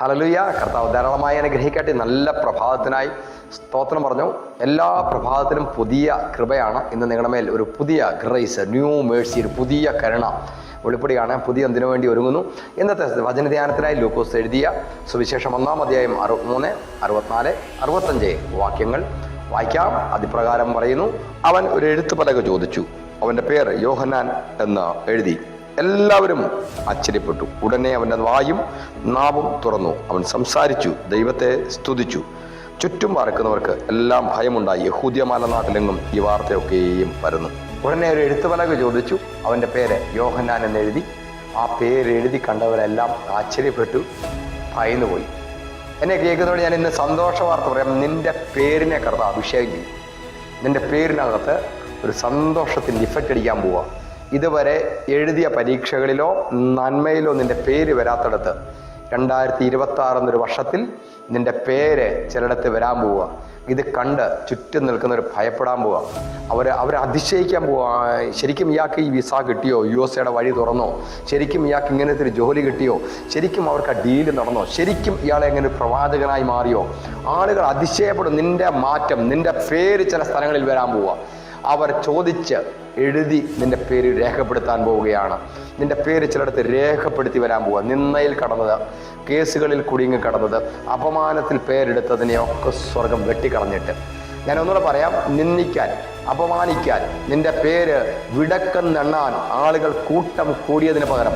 ഹലലുയ കർത്താവ് ധാരാളമായി അനുഗ്രഹിക്കട്ടെ. നല്ല പ്രഭാതത്തിനായി സ്തോത്രം പറഞ്ഞു. എല്ലാ പ്രഭാതത്തിലും പുതിയ കൃപയാണ് ഇന്ന് നിങ്ങളുടെ മേൽ. ഒരു പുതിയ ഗ്രേസ് ന്യൂ മേഴ്സി ഒരു പുതിയ കരുണ വെളിപ്പെടുകയാണ്. പുതിയ എന്തിനു വേണ്ടി ഒരുങ്ങുന്നു. ഇന്നത്തെ വചനധ്യാനത്തിനായി ലൂക്കോസ് എഴുതിയ സുവിശേഷം ഒന്നാം അധ്യായം അറുപത്തിമൂന്ന് അറുപത്തിനാല് അറുപത്തഞ്ച് വാക്യങ്ങൾ വായിക്കാം. അതിപ്രകാരം പറയുന്നു. അവൻ ഒരു എഴുത്തുപലക ചോദിച്ചു. അവന്റെ പേര് യോഹന്നാൻ എന്ന് എഴുതി. എല്ലാവരും ആശ്ചര്യപ്പെട്ടു. ഉടനെ അവന്റെ വായും നാവും തുറന്നു. അവൻ സംസാരിച്ചു ദൈവത്തെ സ്തുതിച്ചു. ചുറ്റും പാർക്കുന്നവർക്ക് എല്ലാം ഭയമുണ്ടായി. യഹൂദിയ മലനാട്ടിലെങ്ങും ഈ വാർത്തയൊക്കെയും പരന്നു ഉടനെ ഒരു എഴുത്തുപലക ചോദിച്ചു. അവന്റെ പേര് യോഹന്നാൻ എന്ന് എഴുതി ആ പേര് എഴുതി കണ്ടവരെല്ലാം ആശ്ചര്യപ്പെട്ടു. ഭയന്നുപോയി. എന്നെ കേൾക്കുന്നതോടെ ഞാൻ ഇന്ന് സന്തോഷ വാർത്ത പറയാം. നിന്റെ പേരിനെ കർത്താവ് അഭിഷേകം ചെയ്യും. നിന്റെ പേരിനകത്ത് ഒരു സന്തോഷത്തിന്റെ ഇഫക്റ്റ് അടിക്കാൻ പോവുക ഇതുവരെ എഴുതിയ പരീക്ഷകളിലോ നന്മയിലോ നിന്റെ പേര് വരാത്തടത്ത് രണ്ടായിരത്തി ഇരുപത്തി ആറ് എന്നൊരു വർഷത്തിൽ നിന്റെ പേര് ചിലയിടത്ത് വരാൻ പോവുക. ഇത് കണ്ട് ചുറ്റും നിൽക്കുന്നവർ ഭയപ്പെടാൻ പോവുക. അവർ അവരെ അതിശയിക്കാൻ പോവുക. ശരിക്കും ഇയാൾക്ക് ഈ വിസ കിട്ടിയോ? യു എസ് എയുടെ വഴി തുറന്നോ? ശരിക്കും ഇയാൾക്ക് ഇങ്ങനത്തെ ഒരു ജോലി കിട്ടിയോ? ശരിക്കും അവർക്ക് ആ ഡീൽ നടന്നോ? ശരിക്കും ഇയാളെ എങ്ങനെ ഒരു പ്രവാചകനായി മാറിയോ? ആളുകൾ അതിശയപ്പെടും. നിന്റെ മാറ്റം നിന്റെ പേര് ചില സ്ഥലങ്ങളിൽ വരാൻ പോവുക. അവർ ചോദിച്ച് എഴുതി നിന്റെ പേര് രേഖപ്പെടുത്താൻ പോവുകയാണ്. നിന്റെ പേര് ചിലയിടത്ത് രേഖപ്പെടുത്തി വരാൻ പോവുക. നിന്നയിൽ കടന്നത് കേസുകളിൽ കുടുങ്ങി കടന്നത് അപമാനത്തിൽ പേരെടുത്തതിനെയൊക്കെ സ്വർഗം വെട്ടിക്കളഞ്ഞിട്ട്. ഞാൻ ഒന്നുകൂടെ പറയാം നിന്ദിക്കാൻ അപമാനിക്കാൻ നിന്റെ പേര് വിടക്കെന്നെണ്ണാൻ ആളുകൾ കൂട്ടം കൂടിയതിന് പകരം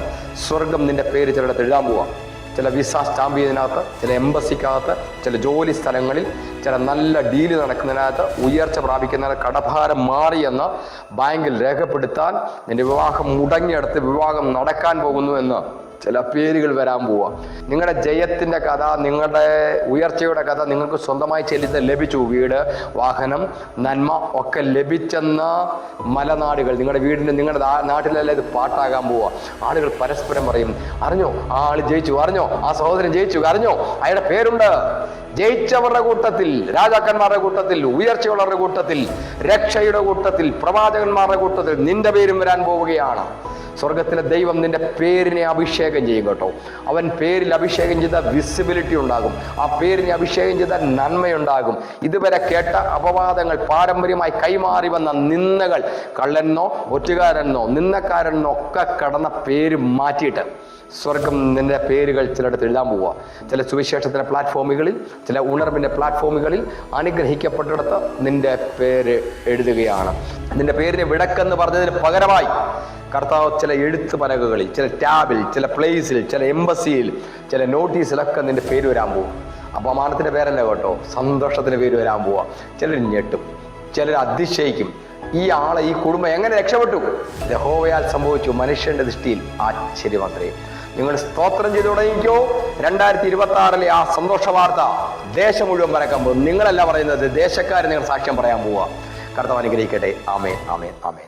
സ്വർഗം നിന്റെ പേര് ചിലയിടത്ത് എഴുതാൻ പോവാം ചില വിസ സ്റ്റാമ്പ് ചെയ്യുന്നതിനകത്ത് ചില എംബസിക്കകത്ത് ചില ജോലി സ്ഥലങ്ങളിൽ ചില നല്ല ഡീൽ നടക്കുന്നതിനകത്ത് ഉയർച്ച പ്രാപിക്കുന്ന കടഭാരം മാറിയെന്ന് ബാങ്കിൽ രേഖപ്പെടുത്താൻ നിന്റെ വിവാഹം മുടങ്ങിയെടുത്ത് വിവാഹം നടക്കാൻ പോകുന്നു എന്ന് ചില പേരുകൾ വരാൻ പോവുക നിങ്ങളുടെ ജയത്തിന്റെ കഥ നിങ്ങളുടെ ഉയർച്ചയുടെ കഥ നിങ്ങൾക്ക് സ്വന്തമായി ചെല്ലുന്ന ലഭിച്ചു. വീട് വാഹനം നന്മ ഒക്കെ ലഭിച്ചെന്ന മലനാടുകൾ നിങ്ങളുടെ വീടിന്റെ നിങ്ങളുടെ നാട്ടിലല്ലേ ഇത് പാട്ടാകാൻ പോവുക ആളുകൾ പരസ്പരം പറയും അറിഞ്ഞോ? ആ ആൾ ജയിച്ചു. അറിഞ്ഞോ? ആ സഹോദരൻ ജയിച്ചു. അറിഞ്ഞോ? അയാളുടെ പേരുണ്ട്. ജയിച്ചവരുടെ കൂട്ടത്തിൽ രാജാക്കന്മാരുടെ കൂട്ടത്തിൽ ഉയർച്ചയുള്ളവരുടെ കൂട്ടത്തിൽ രക്ഷയുടെ കൂട്ടത്തിൽ പ്രവാചകന്മാരുടെ കൂട്ടത്തിൽ നിന്റെ പേരും വരാൻ പോവുകയാണ്. സ്വർഗത്തിലെ ദൈവം നിന്റെ പേരിനെ അഭിഷേകം ചെയ്യും കേട്ടോ. അവൻ പേരിൽ അഭിഷേകം ചെയ്ത വിസിബിലിറ്റി ഉണ്ടാകും. ആ പേരിനെ അഭിഷേകം ചെയ്ത നന്മയുണ്ടാകും. ഇതുവരെ കേട്ട അപവാദങ്ങൾ പാരമ്പര്യമായി കൈമാറി വന്ന നിന്ദകൾ കള്ളനെന്നോ ഒറ്റുകാരനെന്നോ നിന്നക്കാരനെന്നോ ഒക്കെ കടന്ന പേര് മാറ്റിയിട്ട് സ്വർഗം നിന്റെ പേരുകൾ ചിലയിടത്ത് എഴുതാൻ പോവുക. ചില സുവിശേഷത്തിന്റെ പ്ലാറ്റ്ഫോമുകളിൽ ചില ഉണർവിന്റെ പ്ലാറ്റ്ഫോമുകളിൽ അനുഗ്രഹിക്കപ്പെട്ടിടത്ത് നിന്റെ പേര് എഴുതുകയാണ്. നിന്റെ പേരിന് വിടക്കെന്ന് പറഞ്ഞതിന് പകരമായി കർത്താവ് ചില എഴുത്ത് പലകകളിൽ ചില ടാബിൽ ചില പ്ലേസിൽ ചില എംബസിയിൽ ചില നോട്ടീസിലൊക്കെ നിന്റെ പേര് വരാൻ പോകും അപമാനത്തിന്റെ പേരല്ല കേട്ടോ സന്തോഷത്തിന്റെ പേര് വരാൻ പോവുക ചിലർ ഞെട്ടും ചിലർ അതിശയിക്കും. ഈ ആളെ ഈ കുടുംബം എങ്ങനെ രക്ഷപ്പെട്ടു? യഹോവയാൽ സംഭവിച്ചു മനുഷ്യന്റെ ദൃഷ്ടിയിൽ ആശ്ചര്യമത്രേ നിങ്ങൾ സ്തോത്രം ചെയ്തു തുടങ്ങിക്കോ. രണ്ടായിരത്തി ഇരുപത്തി ആറിലെ ആ സന്തോഷ വാർത്ത ദേശം മുഴുവൻ പരക്കാൻ പോകും നിങ്ങളല്ല പറയുന്നത് ദേശക്കാർ നിങ്ങൾ സാക്ഷ്യം പറയാൻ പോവുക. കർത്താവ് അനുഗ്രഹിക്കട്ടെ. ആമേ ആമേ ആമേ